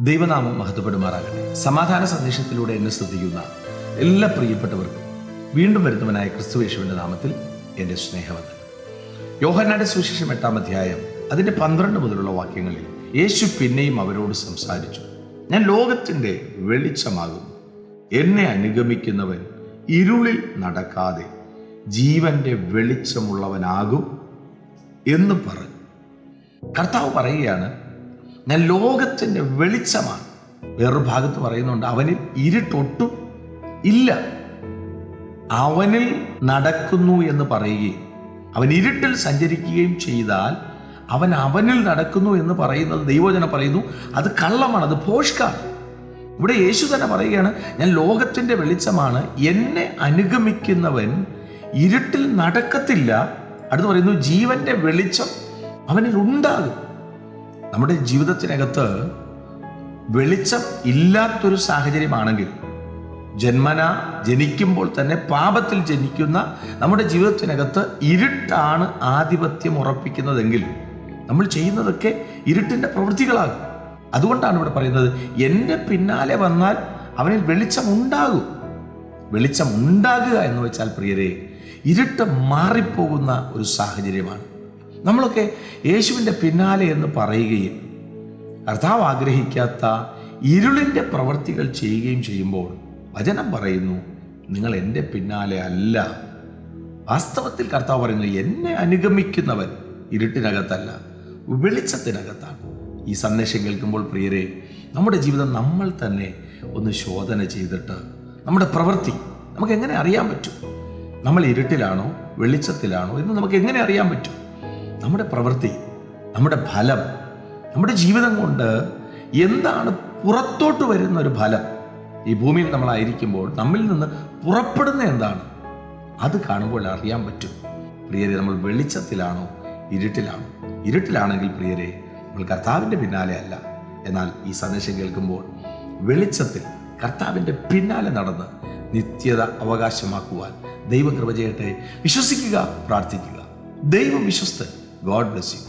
ദൈവനാമം മഹത്വപ്പെടുമാറാകട്ടെ. സമാധാന സന്ദേശത്തിലൂടെ എന്നെ ശ്രദ്ധിക്കുന്ന എല്ലാ പ്രിയപ്പെട്ടവർക്കും വീണ്ടും വരുന്നവനായ ക്രിസ്തുവേശുവിന്റെ നാമത്തിൽ എന്റെ സ്നേഹവന്ദനം. യോഹന്നാന്റെ സുവിശേഷം എട്ടാം അധ്യായം അതിന്റെ പന്ത്രണ്ട് മുതലുള്ള വാക്യങ്ങളിൽ യേശു പിന്നെയും അവരോട് സംസാരിച്ചു. ഞാൻ ലോകത്തിന്റെ വെളിച്ചമാകുന്നു. എന്നെ അനുഗമിക്കുന്നവൻ ഇരുളിൽ നടക്കാതെ ജീവന്റെ വെളിച്ചമുള്ളവനാകും എന്ന് പറഞ്ഞു. കർത്താവ് പറയുകയാണ് ഞാൻ ലോകത്തിന്റെ വെളിച്ചമാണ്. വേറൊരു ഭാഗത്ത് പറയുന്നുണ്ട് അവനിൽ ഇരുട്ടൊട്ടും ഇല്ല. അവനിൽ നടക്കുന്നു എന്ന് പറയുകയും അവൻ ഇരുട്ടിൽ സഞ്ചരിക്കുകയും ചെയ്താൽ അവൻ അവനിൽ നടക്കുന്നു എന്ന് പറയുന്നത് ദൈവജന പറയുന്നു അത് കള്ളമാണ് അത് പോഷ്കാണ് ഇവിടെ യേശു തന്നെ പറയുകയാണ് ഞാൻ ലോകത്തിന്റെ വെളിച്ചമാണ് എന്നെ അനുഗമിക്കുന്നവൻ ഇരുട്ടിൽ നടക്കത്തില്ല. അടുത്ത് പറയുന്നു ജീവന്റെ വെളിച്ചം അവനിൽ ഉണ്ടാകും. നമ്മുടെ ജീവിതത്തിനകത്ത് വെളിച്ചം ഇല്ലാത്തൊരു സാഹചര്യമാണെങ്കിൽ ജന്മന ജനിക്കുമ്പോൾ തന്നെ പാപത്തിൽ ജനിക്കുന്ന നമ്മുടെ ജീവിതത്തിനകത്ത് ഇരുട്ടാണ് ആധിപത്യം ഉറപ്പിക്കുന്നതെങ്കിൽ നമ്മൾ ചെയ്യുന്നതൊക്കെ ഇരുട്ടിന്റെ പ്രവൃത്തികളാകും. അതുകൊണ്ടാണ് ഇവിടെ പറയുന്നത് എന്റെ പിന്നാലെ വന്നാൽ അവനിൽ വെളിച്ചം ഉണ്ടാകും. വെളിച്ചം ഉണ്ടാകുക എന്ന് വെച്ചാൽ പ്രിയരെ ഇരുട്ട് മാറിപ്പോകുന്ന ഒരു സാഹചര്യമാണ്. നമ്മളൊക്കെ യേശുവിന്റെ പിന്നാലെ എന്ന് പറയുകയും കർത്താവ് ആഗ്രഹിക്കാത്ത ഇരുളിന്റെ പ്രവൃത്തികൾ ചെയ്യുകയും ചെയ്യുമ്പോൾ വചനം പറയുന്നു നിങ്ങൾ എന്റെ പിന്നാലെ അല്ല. വാസ്തവത്തിൽ കർത്താവ് പറയുന്നു എന്നെ അനുഗമിക്കുന്നവൻ ഇരുട്ടിനകത്തല്ല വെളിച്ചത്തിനകത്താണ്. ഈ സന്ദേശം കേൾക്കുമ്പോൾ പ്രിയരെ നമ്മുടെ ജീവിതം നമ്മൾ തന്നെ ഒന്ന് ശോധന ചെയ്തിട്ട് നമ്മുടെ പ്രവൃത്തി നമുക്ക് എങ്ങനെ അറിയാൻ പറ്റും? നമ്മൾ ഇരുട്ടിലാണോ വെളിച്ചത്തിലാണോ എന്ന് നമുക്ക് എങ്ങനെ അറിയാൻ പറ്റും? നമ്മുടെ പ്രവൃത്തി നമ്മുടെ ഫലം നമ്മുടെ ജീവിതം കൊണ്ട് എന്താണ് പുറത്തോട്ട് വരുന്ന ഒരു ഫലം? ഈ ഭൂമിയിൽ നമ്മളായിരിക്കുമ്പോൾ നമ്മിൽ നിന്ന് പുറപ്പെടുന്ന എന്താണ്? അത് കാണുമ്പോൾ അറിയാൻ പറ്റും. പ്രിയരെ നമ്മൾ വെളിച്ചത്തിലാണോ ഇരുട്ടിലാണോ? ഇരുട്ടിലാണെങ്കിൽ പ്രിയരെ നമ്മൾ കർത്താവിന്റെ പിന്നാലെ അല്ല. എന്നാൽ ഈ സന്ദേശം കേൾക്കുമ്പോൾ വെളിച്ചത്തിൽ കർത്താവിന്റെ പിന്നാലെ നടന്ന് നിത്യത അവകാശമാക്കുവാൻ ദൈവം കൃപ ചെയ്യട്ടെ. വിശ്വസിക്കുക പ്രാർത്ഥിക്കുക. ദൈവം വിശ്വസ്തൻ. God bless you